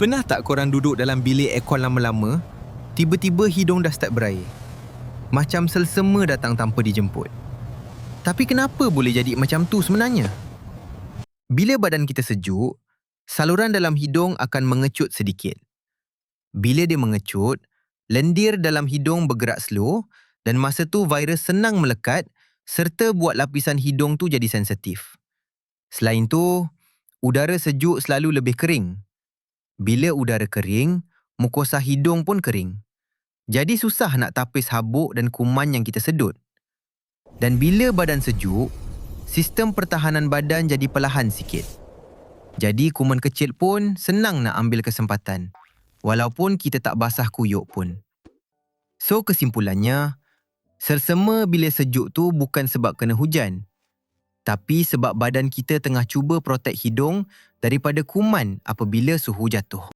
Pernah tak korang duduk dalam bilik aircon lama-lama, tiba-tiba hidung dah start berair? Macam selsema datang tanpa dijemput. Tapi kenapa boleh jadi macam tu sebenarnya? Bila badan kita sejuk, saluran dalam hidung akan mengecut sedikit. Bila dia mengecut, lendir dalam hidung bergerak slow dan masa tu virus senang melekat serta buat lapisan hidung tu jadi sensitif. Selain tu, udara sejuk selalu lebih kering. Bila udara kering, mukosa hidung pun kering. Jadi susah nak tapis habuk dan kuman yang kita sedut. Dan bila badan sejuk, sistem pertahanan badan jadi perlahan sikit. Jadi kuman kecil pun senang nak ambil kesempatan. Walaupun kita tak basah kuyuk pun. So kesimpulannya, sersema bila sejuk tu bukan sebab kena hujan. Tapi sebab badan kita tengah cuba protek hidung daripada kuman apabila suhu jatuh.